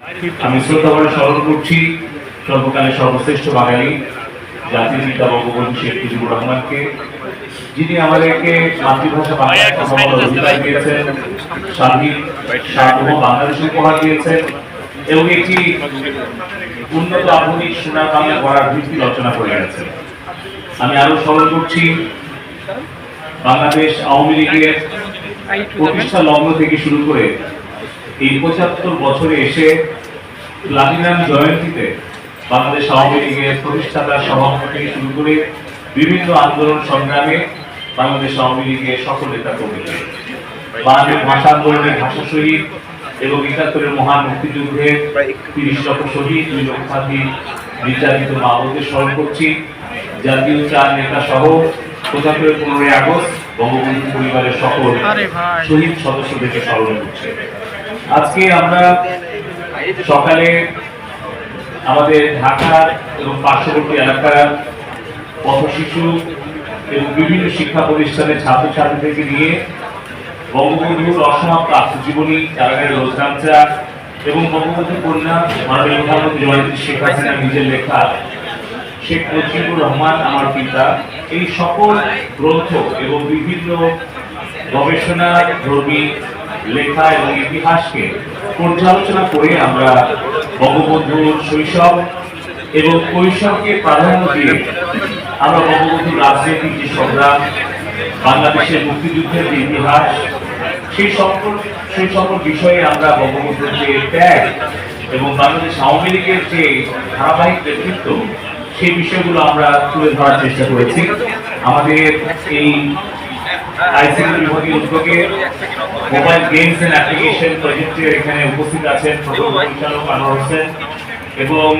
আমি শ্রদ্ধা করে স্মরণ করছি সর্বকালের সর্বশ্রেষ্ঠ বাঙালি জাতির পিতা বঙ্গবন্ধু শেখ মুজিবুর রহমানকে যিনি আমাদেরকে মাতৃভাষা বাংলা অধিকার দিয়েছেন স্বাধীন সার্বভৌম বাংলাদেশ উপহার দিয়েছেন এবং একটি উন্নত আধুনিক সোনার বাংলা গড়ার ভিত্তি রচনা করে গেছেন। আমি আরও স্মরণ করছি বাংলাদেশ আওয়ামী লীগের প্রতিষ্ঠা লগ্ন থেকে শুরু করে এই পঁচাত্তর বছরে এসে প্লাটিনাম জয়ন্তীতে বাংলাদেশ আওয়ামী লীগের প্রতিষ্ঠাতা সভাপতি শুরু করে বিভিন্ন আন্দোলন সংগ্রামে বাংলাদেশ আওয়ামী লীগের সকল নেতা কর্মীকে বাংলাদেশ ভাষা আন্দোলনের ভাষা শহীদ এবং একাত্তরের মহান মুক্তিযুদ্ধের তিরিশ লক্ষ শহীদ দুই লক্ষাধিক নির্যাতিত মা বোনদের স্মরণ করছি। জাতীয় চার নেতা সহ পঁচাত্তরের পনেরোই আগস্ট বঙ্গবন্ধু পরিবারের সকল শহীদ সদস্যদেরকে স্মরণ করছে। আজকে আমরা সকালে আমাদের ঢাকার এবং পার্শ্ববর্তী এলাকার পথ শিশু এবং বিভিন্ন শিক্ষা প্রতিষ্ঠানের ছাত্রছাত্রী থেকে নিয়ে বঙ্গবন্ধুর অসমাপ্ত আত্মজীবনী কারাগারের রোজগামচা এবং বঙ্গবন্ধু কন্যা মাননীয় প্রধানমন্ত্রী জয়ন্তী শেখ হাসিনা নিজের লেখা শেখ মুজিবুর রহমান, আমার পিতা। এই সকল গ্রন্থ এবং বিভিন্ন গবেষণা ধর্মী লেখা এবং ইতিহাসকে পর্যালোচনা করে আমরা বঙ্গবন্ধুর শৈশব এবং কৈশোরকে প্রাধান্য দিয়ে আমরা বঙ্গবন্ধুর রাজনৈতিক যে সংগ্রাম, বাংলাদেশের মুক্তিযুদ্ধের যে ইতিহাস, সেই সকল সেই সকল বিষয়ে আমরা বঙ্গবন্ধুর যে ত্যাগ এবং বাংলাদেশ আওয়ামী লীগের যে ধারাবাহিক নেতৃত্ব, সেই বিষয়গুলো আমরা তুলে ধরার চেষ্টা করেছি। আমাদের এই মোবাইল গেমস এন্ড অ্যাপ্লিকেশন এখানে উপস্থিত আছেন প্রধান পরিচালক এবং